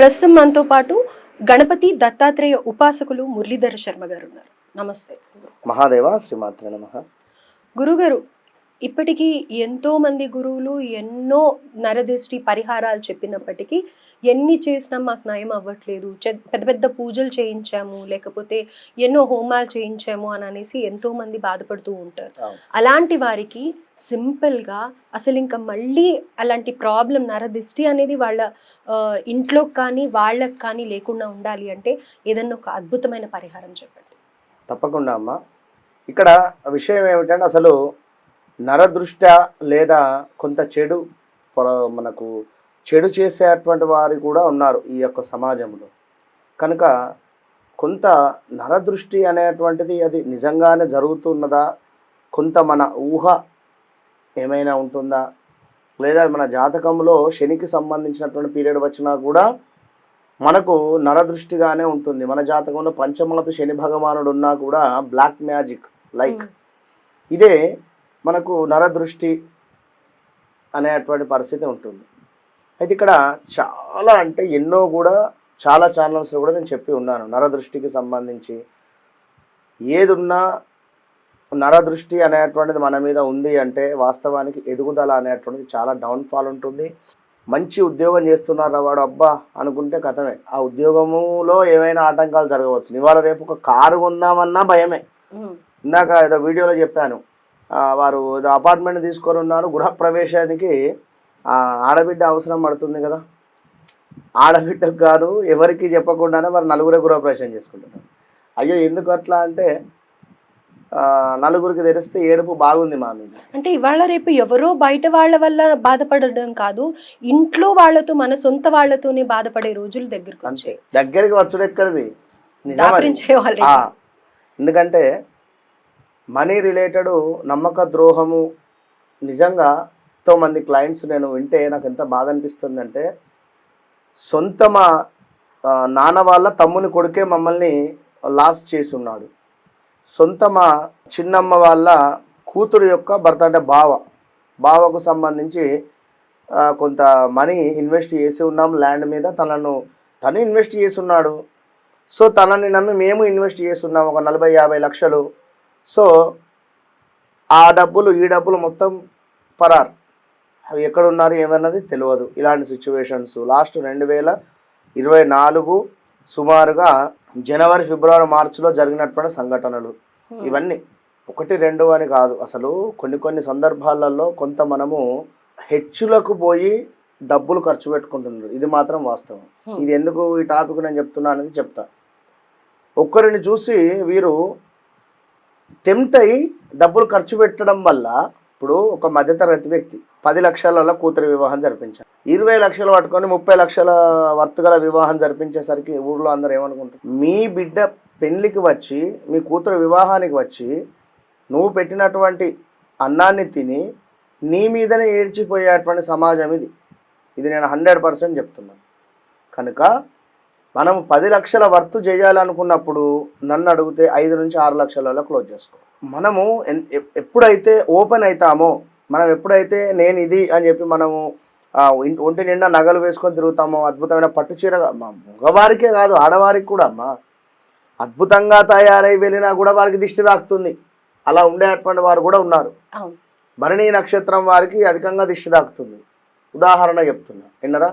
ప్రస్తుతం మనతో పాటు గణపతి దత్తాత్రేయ ఉపాసకులు మురళీధర శర్మ గారు ఉన్నారు. నమస్తే. మహాదేవ శ్రీమాత్ర నమ. గురుగారు ఇప్పటికీ ఎంతో మంది గురువులు ఎన్నో నరదిష్టి పరిహారాలు చెప్పినప్పటికీ ఎన్ని చేసినా మాకు నయం అవ్వట్లేదు. పెద్ద పెద్ద పూజలు చేయించాము లేకపోతే ఎన్నో హోమాలు చేయించాము అని అనేసి ఎంతో మంది బాధపడుతూ ఉంటారు. అలాంటి వారికి సింపుల్గా అసలు ఇంకా మళ్ళీ అలాంటి ప్రాబ్లం నరదిష్టి అనేది వాళ్ళ ఇంట్లో కానీ వాళ్ళకి కానీ లేకుండా ఉండాలి అంటే ఏదన్నా ఒక అద్భుతమైన పరిహారం చెప్పండి. తప్పకుండా అమ్మ. ఇక్కడ విషయం ఏమిటంటే అసలు నరదృష్ట లేదా కొంత చెడు పొర- మనకు చెడు చేసేటువంటి వారు కూడా ఉన్నారు ఈ యొక్క సమాజంలో. కనుక కొంత నరదృష్టి అనేటువంటిది అది నిజంగానే జరుగుతున్నదా? కొంత మన ఊహ ఏమైనా ఉంటుందా? లేదా మన జాతకంలో శనికి సంబంధించినటువంటి పీరియడ్ వచ్చినా కూడా మనకు నరదృష్టిగానే ఉంటుంది. మన జాతకంలో పంచమలతో శని భగవానుడు ఉన్నా కూడా బ్లాక్ మ్యాజిక్ లైక్ ఇదే మనకు నరదృష్టి అనేటువంటి పరిస్థితి ఉంటుంది. అయితే ఇక్కడ చాలా అంటే ఎన్నో కూడా చాలా ఛానల్స్లో కూడా నేను చెప్పి ఉన్నాను. నరదృష్టికి సంబంధించి ఏది ఉన్నా నరదృష్టి అనేటువంటిది మన మీద ఉంది అంటే వాస్తవానికి ఎదుగుదల అనేటువంటిది చాలా డౌన్ఫాల్ ఉంటుంది. మంచి ఉద్యోగం చేస్తున్నారు వాడు? అబ్బా! అనుకుంటే కథమే. ఆ ఉద్యోగములో ఏమైనా ఆటంకాలు జరగవచ్చు. ఇవాళ రేపు ఒక కారు కొందామన్నా భయమే. ఇందాక ఏదో వీడియోలో చెప్పాను. వారు అపార్ట్మెంట్ తీసుకొని ఉన్నారు గృహప్రవేశానికి ఆడబిడ్డ అవసరం పడుతుంది కదా. ఆడబిడ్డకు కాదు ఎవరికి చెప్పకుండానే వారు నలుగురే గృహప్రవేశం చేసుకుంటున్నారు. అయ్యో ఎందుకు అట్లా అంటే నలుగురికి తెలిస్తే ఏడుపు బాగుంది మా మీద. అంటే ఇవాళ రేపు ఎవరో బయట వాళ్ళ వల్ల బాధపడడం కాదు ఇంట్లో వాళ్ళతో మన సొంత వాళ్ళతోనే బాధపడే రోజులు దగ్గరకు దగ్గరికి వచ్చుడు ఎక్కడిది? ఎందుకంటే మనీ రిలేటెడ్ నమ్మక ద్రోహము నిజంగా ఎంతో మంది క్లయింట్స్ నేను వింటే నాకు ఎంత బాధ అనిపిస్తుంది అంటే సొంత మా నాన్న వాళ్ళ తమ్ముని కొడుకే మమ్మల్ని లాస్ చేసి ఉన్నాడు సొంత మా చిన్నమ్మ వాళ్ళ కూతురు యొక్క భర్త అంటే బావ. బావకు సంబంధించి కొంత మనీ ఇన్వెస్ట్ చేసి ఉన్నాం ల్యాండ్ మీద. తనను తను ఇన్వెస్ట్ చేసి ఉన్నాడు సో తనని నమ్మి మేము ఇన్వెస్ట్ చేస్తున్నాం. ఒక నలభై యాభై లక్షలు సో ఆ డబ్బులు ఈ డబ్బులు మొత్తం పరార్. అవి ఎక్కడ ఉన్నారు ఏమన్నది తెలియదు ఇలాంటి సిచ్యువేషన్స్ లాస్ట్ రెండు వేల ఇరవై నాలుగు సుమారుగా జనవరి ఫిబ్రవరి మార్చిలో జరిగినటువంటి సంఘటనలు. ఇవన్నీ ఒకటి రెండు అని కాదు. అసలు కొన్ని కొన్ని సందర్భాలలో కొంత మనము హెచ్చులకు పోయి డబ్బులు ఖర్చు పెట్టుకుంటున్నారు. ఇది మాత్రం వాస్తవం. ఇది ఎందుకు ఈ టాపిక్ నేను చెప్తున్నా అనేది చెప్తా. ఒక్కరిని చూసి వీరు టెంప్ట్ అయి డబ్బులు ఖర్చు పెట్టడం వల్ల ఇప్పుడు ఒక మధ్యతరగతి వ్యక్తి పది లక్షల కూతురి వివాహం జరిపించారు. ఇరవై లక్షలు పట్టుకొని ముప్పై లక్షల వర్త్ గల వివాహం జరిపించేసరికి ఊర్లో అందరూ ఏమనుకుంటారు? మీ బిడ్డ పెళ్ళికి వచ్చి మీ కూతురు వివాహానికి వచ్చి నువ్వు పెట్టినటువంటి అన్నాన్ని తిని నీ మీదనే ఏడ్చిపోయేటువంటి సమాజం ఇది. ఇది నేను హండ్రెడ్ పర్సెంట్ చెప్తున్నాను. కనుక మనం పది లక్షల వర్త్ చేయాలనుకున్నప్పుడు నన్ను అడిగితే ఐదు నుంచి ఆరు లక్షలలో క్లోజ్ చేసుకో. మనము ఎప్పుడైతే ఓపెన్ అవుతామో మనం ఎప్పుడైతే నేను ఇది అని చెప్పి మనము ఒంటి నిండా నగలు వేసుకొని తిరుగుతామో అద్భుతమైన పట్టు చీర మగవారికే కాదు ఆడవారికి కూడా అమ్మా. అద్భుతంగా తయారై వెళ్ళినా కూడా వారికి దిష్టి తాకుతుంది. అలా ఉండేటువంటి వారు కూడా ఉన్నారు. భరణి నక్షత్రం వారికి అధికంగా దిష్టి తాకుతుంది. ఉదాహరణ చెప్తున్నా. విన్నరా?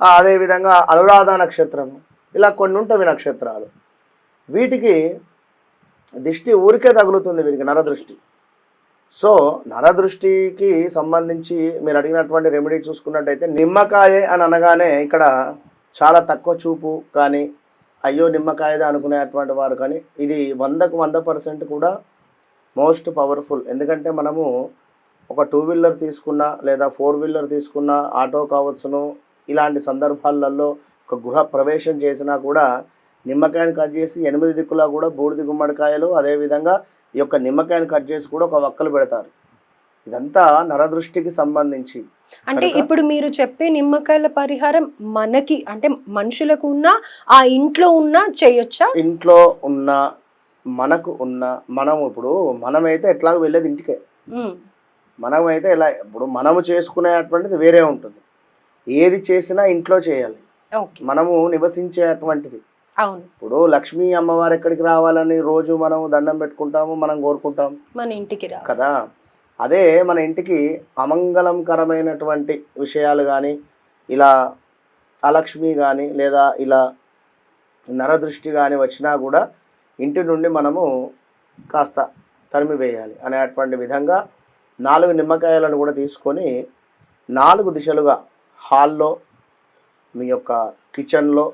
అదేవిధంగా అనురాధ నక్షత్రం ఇలా కొన్ని ఉంటవి నక్షత్రాలు. వీటికి దిష్టి ఊరికే తగులుతుంది వీరికి నరదృష్టి. సో నరదృష్టికి సంబంధించి మీరు అడిగినటువంటి రెమెడీ చూసుకున్నట్టయితే నిమ్మకాయ అని అనగానే ఇక్కడ చాలా తక్కువ చూపు కానీ అయ్యో నిమ్మకాయదే అనుకునేటువంటి వారు కానీ ఇది వందకు వంద పర్సెంట్ కూడా మోస్ట్ పవర్ఫుల్. ఎందుకంటే మనము ఒక టూ వీలర్ తీసుకున్నా లేదా ఫోర్ వీలర్ తీసుకున్నా ఆటో కావచ్చును ఇలాంటి సందర్భాలలో ఒక గృహ ప్రవేశం చేసినా కూడా నిమ్మకాయను కట్ చేసి ఎనిమిది దిక్కులా కూడా బూడిది గుమ్మడికాయలు అదేవిధంగా ఈ యొక్క నిమ్మకాయను కట్ చేసి కూడా ఒక వక్కలు పెడతారు. ఇదంతా నరదృష్టికి సంబంధించి. అంటే ఇప్పుడు మీరు చెప్పే నిమ్మకాయల పరిహారం మనకి అంటే మనుషులకు ఉన్నా ఆ ఇంట్లో ఉన్నా చేయొచ్చా? ఇంట్లో ఉన్న మనకు ఉన్న మనం ఇప్పుడు మనమైతే ఎట్లాగో వెళ్ళేది ఇంటికే. మనమైతే ఇలా ఇప్పుడు మనము చేసుకునేటువంటిది వేరే ఉంటుంది. ఏది చేసినా ఇంట్లో చేయాలి. మనము నివసించేటువంటిది. అవును. ఇప్పుడు లక్ష్మీ అమ్మవారు ఎక్కడికి రావాలని రోజు మనం దండం పెట్టుకుంటాము మనం కోరుకుంటాం మన ఇంటికి రా కదా? అదే మన ఇంటికి అమంగళంకరమైనటువంటి విషయాలు కానీ ఇలా అలక్ష్మి కానీ లేదా ఇలా నరదృష్టి కానీ వచ్చినా కూడా ఇంటి నుండి మనము కాస్త తరిమివేయాలి అనేటువంటి విధంగా నాలుగు నిమ్మకాయలను కూడా తీసుకొని నాలుగు దిశలుగా హాల్లో మీ యొక్క కిచెన్లో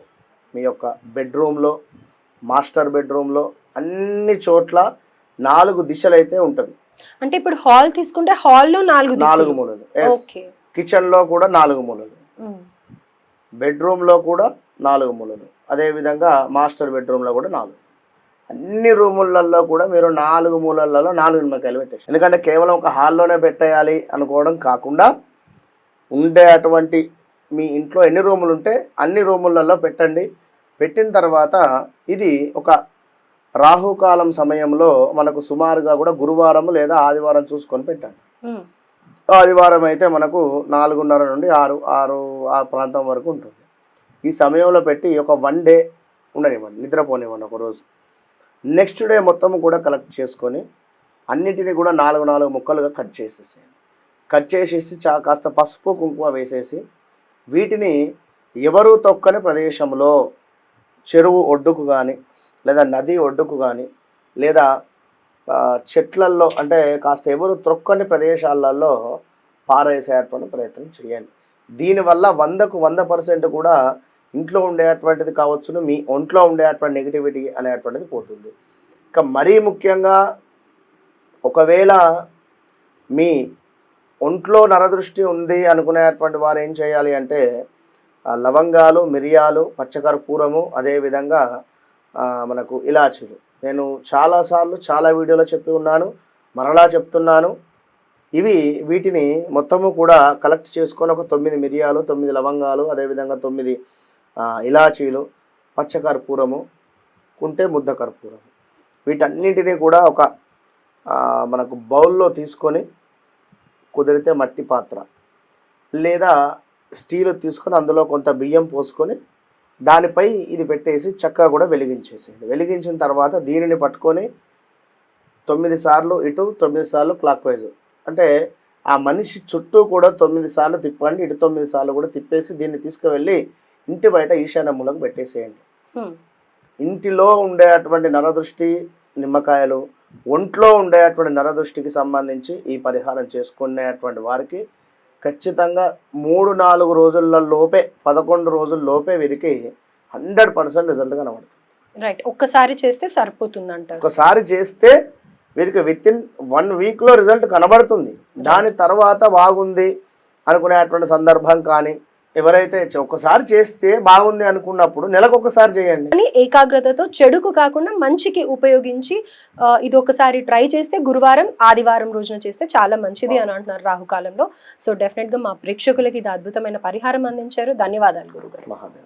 మీ యొక్క బెడ్రూమ్లో మాస్టర్ బెడ్రూమ్లో అన్ని చోట్ల నాలుగు దిశలు అయితే ఉంటుంది. అంటే ఇప్పుడు హాల్ తీసుకుంటే హాల్లో నాలుగు నాలుగు మూలలు. కిచెన్లో కూడా నాలుగు మూలలు. బెడ్రూమ్లో కూడా నాలుగు మూలలు. అదేవిధంగా మాస్టర్ బెడ్రూమ్లో కూడా నాలుగు. అన్ని రూములలో కూడా మీరు నాలుగు మూలలలో నాలుగు నిమ్మకాయలు పెట్టేసి ఎందుకంటే కేవలం ఒక హాల్లోనే పెట్టేయాలి అనుకోవడం కాకుండా ఉండే అటువంటి మీ ఇంట్లో ఎన్ని రూములు ఉంటే అన్ని రూములలో పెట్టండి. పెట్టిన తర్వాత ఇది ఒక రాహుకాలం సమయంలో మనకు సుమారుగా కూడా గురువారం లేదా ఆదివారం చూసుకొని పెట్టండి. ఆదివారం అయితే మనకు నాలుగున్నర నుండి ఆరు ఆరు ఆ ప్రాంతం వరకు ఉంటుంది. ఈ సమయంలో పెట్టి ఒక వన్ డే ఉండనివ్వండి నిద్రపోనివ్వండి ఒక రోజు. నెక్స్ట్ డే మొత్తం కూడా కలెక్ట్ చేసుకొని అన్నిటిని కూడా నాలుగు నాలుగు ముక్కలుగా కట్ చేసేసేయండి. కట్ చేసేసి చా కాస్త పసుపు కుంకుమ వేసేసి వీటిని ఎవరు తొక్కని ప్రదేశంలో చెరువు ఒడ్డుకు కానీ లేదా నది ఒడ్డుకు కానీ లేదా చెట్లల్లో అంటే కాస్త ఎవరు త్రొక్కని ప్రదేశాలలో పారేసేటువంటి ప్రయత్నం చేయండి. దీనివల్ల వందకు వంద పర్సెంట్ కూడా ఇంట్లో ఉండేటువంటిది కావచ్చును మీ ఒంట్లో ఉండేటువంటి నెగిటివిటీ అనేటువంటిది పోతుంది. ఇక మరీ ముఖ్యంగా ఒకవేళ మీ ఒంట్లో నరదృష్టి ఉంది అనుకునేటువంటి వారు ఏం చేయాలి అంటే లవంగాలు మిరియాలు పచ్చకర్పూరము అదేవిధంగా మనకు ఇలాచీలు. నేను చాలాసార్లు చాలా వీడియోలో చెప్పి ఉన్నాను మరలా చెప్తున్నాను. ఇవి వీటిని మొత్తము కూడా కలెక్ట్ చేసుకొని ఒక తొమ్మిది మిరియాలు తొమ్మిది లవంగాలు అదేవిధంగా తొమ్మిది ఇలాచీలు పచ్చకర్పూరము కుంటే ముద్ద కర్పూరం వీటన్నింటినీ కూడా ఒక మనకు బౌల్లో తీసుకొని కుదిరితే మట్టి పాత్ర. లేదా స్టీల్ తీసుకొని అందులో కొంత బియ్యం పోసుకొని దానిపై ఇది పెట్టేసి చక్కగా కూడా వెలిగించేసేయండి. వెలిగించిన తర్వాత దీనిని పట్టుకొని తొమ్మిది సార్లు ఇటు తొమ్మిది సార్లు క్లాక్ వైజ్. అంటే ఆ మనిషి చుట్టూ కూడా తొమ్మిది సార్లు తిప్పండి ఇటు తొమ్మిది సార్లు కూడా తిప్పేసి దీన్ని తీసుకువెళ్ళి ఇంటి బయట ఈశాన్య మూలకు పెట్టేసేయండి ఇంటిలో ఉండేటువంటి నరదృష్టి నిమ్మకాయలు ఒంట్లో ఉండేటువంటి నరదృష్టికి సంబంధించి ఈ పరిహారం చేసుకునేటువంటి వారికి ఖచ్చితంగా మూడు నాలుగు రోజుల లోపే పదకొండు రోజుల లోపే వీరికి హండ్రెడ్ పర్సెంట్ రిజల్ట్ కనబడుతుంది. రైట్ ఒక్కసారి చేస్తే సరిపోతుంది అంటారు ఒకసారి చేస్తే వీరికి విత్ ఇన్ వన్ వీక్లో రిజల్ట్ కనబడుతుంది. దాని తర్వాత బాగుంది అనుకునేటువంటి సందర్భం కానీ ఎవరైతే ఒకసారి చేస్తే బాగుంది అనుకున్నప్పుడు నెలకు ఒకసారి చేయండి. కానీ ఏకాగ్రతతో చెడుకు కాకుండా మంచికి ఉపయోగించి ఇది ఒకసారి ట్రై చేస్తే గురువారం ఆదివారం రోజున చేస్తే చాలా మంచిది అని అంటున్నారు రాహుకాలంలో. సో డెఫినెట్గా మా ప్రేక్షకులకి ఇది అద్భుతమైన పరిహారం అందించారు. ధన్యవాదాలు గురుగారు. మహాదేవ్.